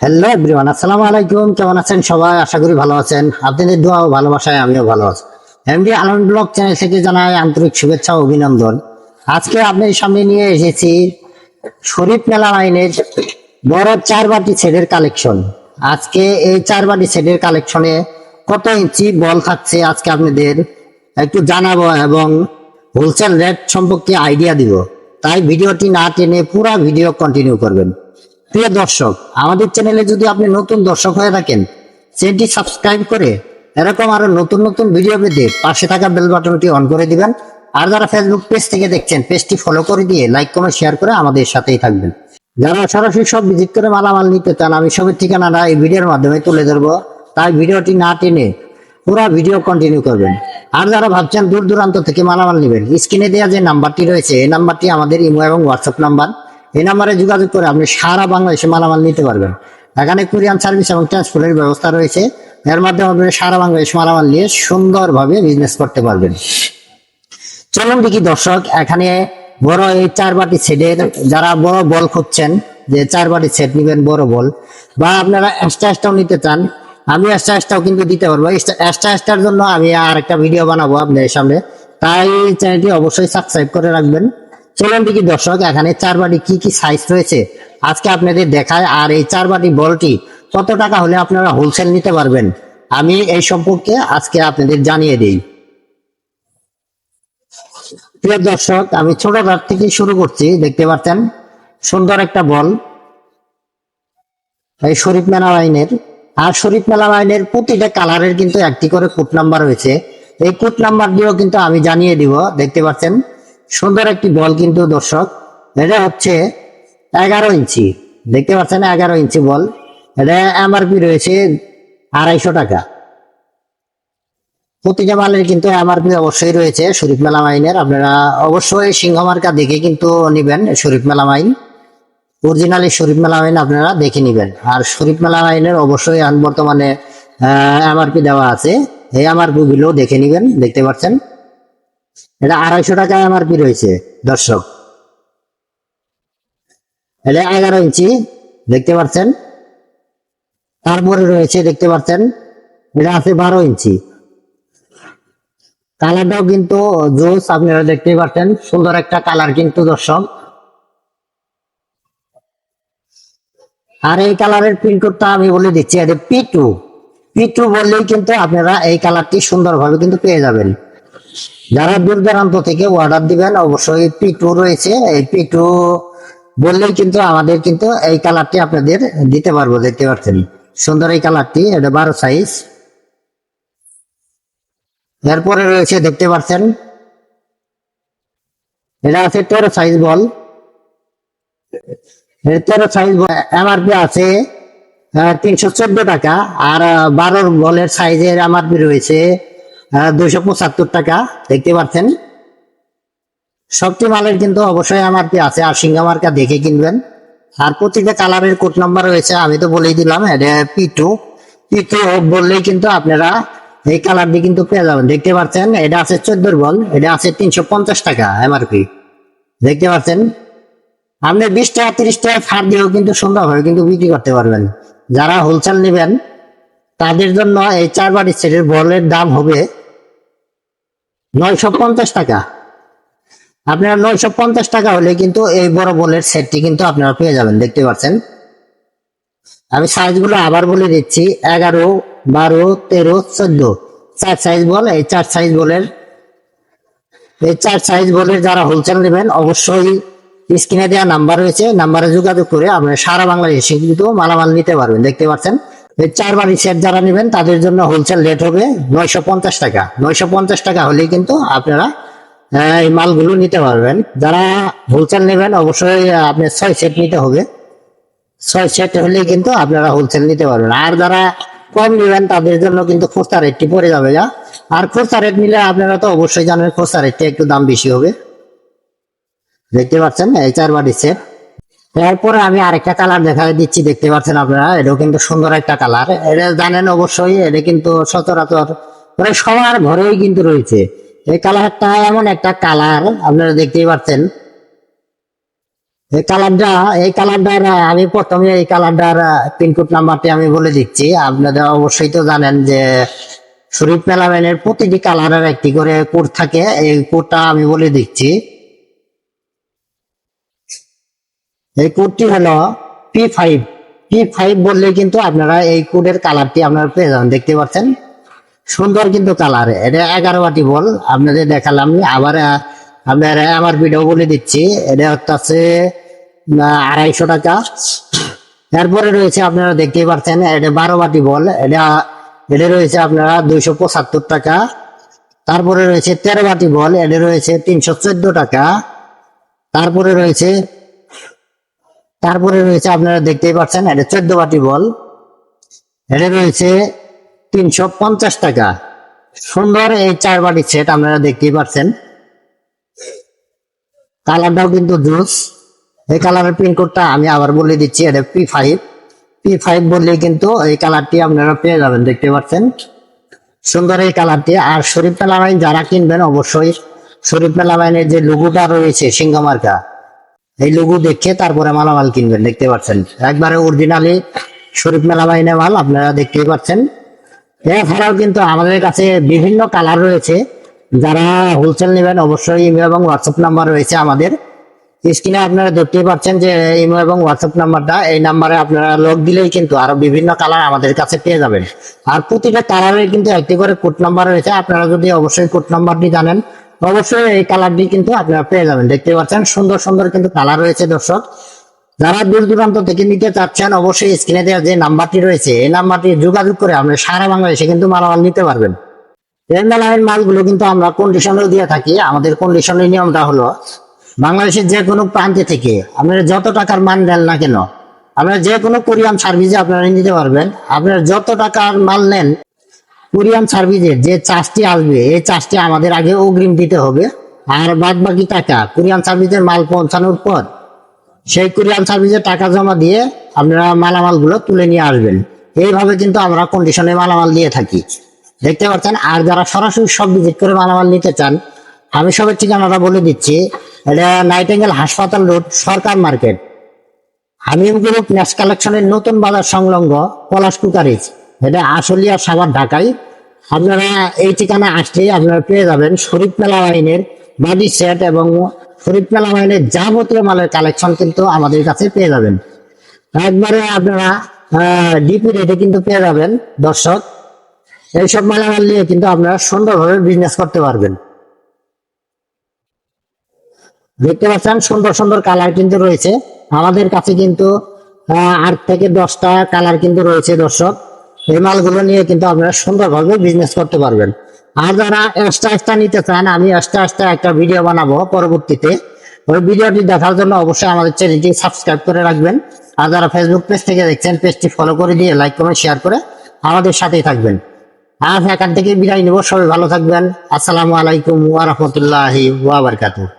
Hello everyone আসসালামু আলাইকুম, কেমন আছেন সবাই? আশা করি ভালো আছেন। আপনাদের দোয়া ও ভালোবাসায় আমিও ভালো আছি। এমডি আলম ব্লগ চ্যানেল থেকে জানাই আন্তরিক শুভেচ্ছা ও অভিনন্দন। আজকে আপনাদের সামনে নিয়ে এসেছি শরীফ মেলা লাইনের বড় চার বাটি সেটের কালেকশন। আজকে এই চার বাটি সেটের কালেকশনে কত ইঞ্চি বল থাকছে আজকে আপনাদের একটু জানাব এবং হোলসেল রেট সম্পর্কে আইডিয়া দিব। তাই ভিডিওটি না টেনে পুরো ভিডিও কন্টিনিউ করবেন। প্রিয় দর্শক, আমাদের চ্যানেলে যদি আপনি নতুন দর্শক হয়ে থাকেন, চ্যানেলটি সাবস্ক্রাইব করে এরকম আরও নতুন নতুন ভিডিও পেতে পাশে থাকা বেল বাটনটি অন করে দিবেন। আর যারা ফেসবুক পেজ থেকে দেখছেন পেজটি ফলো করে দিয়ে লাইক কমেন্ট শেয়ার করে আমাদের সাথেই থাকবেন। যারা সরাসরি সব ভিজিট করে মালামাল নিতে চান, আমি সবের ঠিকানাটা এই ভিডিওর মাধ্যমে তুলে ধরবো। তাই ভিডিওটি না টেনে পুরো ভিডিও কন্টিনিউ করবেন। আর যারা ভাবছেন দূর দূরান্ত থেকে মালামাল নেবেন স্ক্রিনে দেওয়া যে নাম্বারটি রয়েছে, এই নাম্বারটি আমাদের ইমো এবং হোয়াটসঅ্যাপ নাম্বার এই নাম্বারে যোগাযোগ করে আপনি সারা বাংলাদেশে মালামাল নিতে পারবেন। এখানে কুরিয়ান সার্ভিস এবং ট্রান্সপোর্টের ব্যবস্থা রয়েছে। এর মাধ্যমে আপনি সারা বাংলাদেশ মালামাল নিয়ে সুন্দরভাবে বিজনেস করতে পারবেন। চলুন দেখি দর্শক, এখানে বড় এই চার বাটি সেটের যারা বড় বল খুঁজছেন, যে চার বাটি সেট নিবেন বড় বল, বা আপনারা এক্সট্রা এক্সট্রাও নিতে চান, আমি এক্সট্রা এক্সট্রাও কিন্তু দিতে পারব। এক্সট্রা এক্সট্রার জন্য আমি আর একটা ভিডিও বানাবো আপনাদের সামনে। তাই চ্যানেলটি অবশ্যই সাবস্ক্রাইব করে রাখবেন। চলুন দেখি দর্শক, এখানে চার বাটি কি কি সাইজ রয়েছে। আজকে আপনাদের দেখায়, আর এই চার বাটি বলটি কত টাকা হলে আপনারা হোলসেল নিতে পারবেন? আমি এই সম্পর্কে আজকে আপনাদের জানিয়ে দিই। প্রিয় দর্শক, আমি ছোট রাত থেকে শুরু করছি, দেখতে পাচ্ছেন? সুন্দর একটা বল। এই শরীফ মেলা লাইনের, আর শরীফ মেলা লাইনের প্রতিটা কালারের কিন্তু একটি করে কোট নাম্বার রয়েছে। এই কোট নাম্বার দিয়েও কিন্তু আমি জানিয়ে দিব, দেখতে পাচ্ছেন? সুন্দর একটি বল কিন্তু দর্শক। এটা হচ্ছে এগারো ইঞ্চি। দেখতে পাচ্ছেন এগারো ইঞ্চি বল। এটা এমআরপি রয়েছে আড়াইশো টাকা। প্রতিটা মালের কিন্তু এমআরপি অবশ্যই রয়েছে শরীফ মেলা মাইনের আপনারা অবশ্যই সিংহ মার্কা দেখে কিন্তু নিবেন শরীফ মেলা মাইন অরিজিনালি শরীফ মেলা মাইন আপনারা দেখে নেবেন। আর শরীফ মেলা মাইনের অবশ্যই বর্তমানে এমআরপি দেওয়া আছে। এই এমআরপি গুলো দেখে নিবেন। দেখতে পাচ্ছেন। এটা আড়াইশো টাকা এমআরপি রয়েছে দর্শক। এটা এগারো ইঞ্চি, দেখতে পাচ্ছেন? তারপরে রয়েছে, দেখতে পাচ্ছেন? এটা আছে বারো ইঞ্চি। কালারটাও কিন্তু জোস, আপনারা দেখতেই পাচ্ছেন, সুন্দর একটা কালার কিন্তু, দর্শক। আর এই কালারের প্রিন্ট প্রিন্টটা আমি বলে দিচ্ছি, এটা পি টু পি টু বললেই কিন্তু আপনারা এই কালারটি সুন্দরভাবে কিন্তু পেয়ে যাবেন। যারা দূর দূরান্ত থেকে অর্ডার দিবেন, অবশ্যই পি টু রয়েছে। এই পি টু বললেই কিন্তু আমাদের কিন্তু এই কালারটি আপনাদের দিতে পারব, দেখতে পাচ্ছেন সুন্দর এই কালারটি এটা বারো সাইজ এরপরে রয়েছে, দেখতে পাচ্ছেন এটা আছে তেরো সাইজ বল তেরো সাইজ এমআরপি আছে তিনশো চোদ্দ টাকা। আর বারোর বলের সাইজের এমআরপি রয়েছে। দুইশো পঁচাত্তর টাকা, দেখতে পাচ্ছেন? সবটি মালের কিন্তু অবশ্যই এমআরপি আছে, আর সিঙ্গা মার্কা দেখে কিনবেন। আর প্রতিটা কালারের কোড নাম্বার রয়েছে, আমি তো বলেই দিলাম, এটা পি টু পি টু বললেই কিন্তু আপনারা এই কালারটি কিন্তু পেয়ে যাবেন। দেখতে পাচ্ছেন, এটা আছে চোদ্দোর বল, এটা আছে তিনশো পঞ্চাশ টাকা এমআরপি দেখতে পাচ্ছেন? আপনি বিশ টাকা তিরিশ টাকা ছাড় দিয়েও কিন্তু সুন্দরভাবে কিন্তু বিক্রি করতে পারবেন। যারা হোলসেল নেবেন তাদের জন্য এই চার বাটি সেটের বলের দাম হবে নয়শো পঞ্চাশ টাকা। আপনারা নয়শো পঞ্চাশ টাকা হলে কিন্তু এই বড় বলের সেটটি কিন্তু আপনারা পেয়ে যাবেন, দেখতে পাচ্ছেন। আমি সাইজগুলো আবার বলে দিচ্ছি, এগারো, বারো, তেরো, চোদ্দ। চার সাইজ বল, এই চার সাইজ বলের, এই চার সাইজ বলের যারা হোলসেল নেবেন, অবশ্যই স্ক্রিনে দেওয়া নাম্বার রয়েছে, নাম্বারে যোগাযোগ করে আপনারা সারা বাংলাদেশে কিন্তু মালামাল নিতে পারবেন, দেখতে পাচ্ছেন। এই চার বাড়ি সেট যারা নেবেন তাদের জন্য হোলসেল রেট হবে নয়শো পঞ্চাশ টাকা। নয়শো পঞ্চাশ টাকা হলেই কিন্তু আপনারা এই মালগুলো নিতে পারবেন। যারা হোলসেল নেবেন অবশ্যই আহ, আপনার ছয় সেট নিতে হবে। ছয় সেট হলে কিন্তু আপনারা হোলসেল নিতে পারবেন। আর যারা কম নেবেন তাদের জন্য কিন্তু খুচরা রেটটি পড়ে যাবে যা আর খুচরা রেট নিলে আপনারা তো অবশ্যই জানেন খুচরা রেটটা একটু দাম বেশি হবে। দেখতে পাচ্ছেন এই চার বাটি সেট এরপরে আমি আরেকটা কালার দেখা দিচ্ছি, দেখতে পাচ্ছেন আপনারা, এটাও কিন্তু সুন্দর একটা কালার এটা জানেন অবশ্যই, এটা কিন্তু সচরাচর মানে সবার ঘরেই কিন্তু রয়েছে। এই কালারটা এমন একটা কালার আপনারা দেখতেই পাচ্ছেন। এই কালারটা এই কালারটার আমি প্রথমে এই কালারটার পিনকোড নাম্বারটি আমি বলে দিচ্ছি। আপনারা অবশ্যই তো জানেন যে শরীফ মেলামেনের প্রতিটি কালারের একটি করে কোড থাকে। এই কোডটা আমি বলে দিচ্ছি। এই কোডটি হলো পি ফাইভ পি ফাইভ বললে কিন্তু আপনারা এই কোডের কালারটি আপনারা পেয়ে যাবেন, দেখতে পাচ্ছেন? সুন্দর কিন্তু কালার এটা এগারো বাটি বল, আপনাদের দেখালাম। আবার আপনার আমার ভিডিও বলে দিচ্ছি, এটা হচ্ছে আড়াইশো টাকা। এরপরে রয়েছে আপনারা দেখতেই পাচ্ছেন, এটা বারো বাটি বল, এটা এটা রয়েছে আপনারা দুইশো পঁচাত্তর টাকা। তারপরে রয়েছে তেরো বাটি বল, এটা রয়েছে তিনশো চোদ্দ টাকা। তারপরে রয়েছে তারপরে রয়েছে, আপনারা দেখতেই পাচ্ছেন, এটা চোদ্দ বাটি বল। এটা রয়েছে তিনশো পঞ্চাশ টাকা। সুন্দর এই চার বাটি সেট আপনারা দেখতেই পাচ্ছেন। কালারটাও কিন্তু জুস। এই কালারের পিনকোডটা আমি আবার বলে দিচ্ছি, এটা পি ফাইভ পি ফাইভ বললে কিন্তু এই কালারটি আপনারা পেয়ে যাবেন, দেখতে পাচ্ছেন। সুন্দর এই কালারটি। আর শরীফ মেলামাইন যারা কিনবেন, অবশ্যই শরীফ মেলামাইনের যে লুগুটা রয়েছে সিংহমার্কা এই লুগু দেখে তারপরে মালামাল কিনবেন, দেখতে পাচ্ছেন। একবারে অরিজিনালি শরীফ মেলামাইনে মাল, আপনারা দেখতেই পাচ্ছেন। এছাড়াও কিন্তু আমাদের কাছে বিভিন্ন কালার রয়েছে। যারা হোলসেল নেবেন, অবশ্যই ইমেল এবং হোয়াটসঅ্যাপ নাম্বার রয়েছে আমাদের। স্ক্রিনে আপনারা দেখতেই পাচ্ছেন যে ইমো এবং হোয়াটসঅ্যাপ নাম্বারটা এই নাম্বারে আপনারা লগ দিলেই কিন্তু আরও বিভিন্ন কালার আমাদের কাছে পেয়ে যাবেন। আর প্রতিটা কালারের কিন্তু একটি করে কোড নাম্বার রয়েছে। আপনারা যদি অবশ্যই কোড নাম্বারটি জানেন অবশ্যই এই কালারটি কিন্তু আপনারা পেয়ে যাবেন। দেখতে পাচ্ছেন, সুন্দর সুন্দর কিন্তু কালার রয়েছে দর্শক। যারা দূর দূরান্ত থেকে নিতে চাচ্ছেন, অবশ্যই স্ক্রিনে দেওয়া যে নাম্বারটি রয়েছে, এই নাম্বারটি যোগাযোগ করে আপনি সারা বাংলাদেশে কিন্তু মালামাল নিতে পারবেন। রেন্দালাইন মালগুলো কিন্তু আমরা কন্ডিশনেও দিয়ে থাকি। আমাদের কন্ডিশনের নিয়মটা হলো, বাংলাদেশের যে কোনো প্রান্তে থেকে আপনারা যত টাকার মান দেন না কেন, আপনারা যে কোনো কোরিয়ান সার্ভিসে আপনারা নিতে পারবেন। আপনারা যত টাকার মাল নেন কোরিয়ান সার্ভিসের যে চার্জটি আসবে, এই চার্জটি আমাদের আগে অগ্রিম দিতে হবে। আর বাদ বাকি টাকা, কোরিয়ান সার্ভিসের মাল পৌঁছানোর পর সেই কুরিয়ান সার্ভিসে টাকা জমা দিয়ে আপনারা মালামালগুলো তুলে নিয়ে আসবেন। এইভাবে কিন্তু আমরা কন্ডিশনে মালামাল দিয়ে থাকি। দেখতে পাচ্ছেন, আর যারা সরাসরি সব ভিজিট করে মালামাল নিতে চান, আমি সবের ঠিকানাটা বলে দিচ্ছি। এটা নাইটেঙ্গেল হাসপাতাল road, Sarkar market. Hamim group ন্যাস কালেকশনের নতুন বাজার সংলগ্ন পলাশ কুকারিজ। এটা আশুলিয়া সাভার ঢাকায় আপনারা এই ঠিকানা আসলেই আপনারা পেয়ে যাবেন শরীফ মেলা আইনের বাডি সেট এবং শরীফ মেলা আইনের যাবতীয় মালের কালেকশন কিন্তু আমাদের কাছে পেয়ে যাবেন। একবারে আপনারা ডিপি রেটে কিন্তু পেয়ে যাবেন, দর্শক। এইসব মালামাল নিয়ে কিন্তু আপনারা সুন্দরভাবে বিজনেস করতে পারবেন। দেখতে পাচ্ছেন সুন্দর সুন্দর কালার কিন্তু রয়েছে। আমাদের কাছে কিন্তু আট থেকে দশটা কালার কিন্তু রয়েছে, দর্শক। এই মালগুলো নিয়ে কিন্তু আপনারা সুন্দরভাবে বিজনেস করতে পারবেন। আর যারা এক্সট্রা এক্সট্রা নিতে চান, আমি এক্সট্রা এক্সট্রা একটা ভিডিও বানাবো পরবর্তীতে। ওই ভিডিওটি দেখার জন্য অবশ্যই আমাদের চ্যানেলটি সাবস্ক্রাইব করে রাখবেন। আর যারা ফেসবুক পেজ থেকে দেখছেন পেজটি ফলো করে দিয়ে লাইক কমেন্ট শেয়ার করে আমাদের সাথেই থাকবেন। আজ এখান থেকে বিদায় নেব। সবাই ভালো থাকবেন। আসসালামু আলাইকুম ওয়া বারাকাতুহু।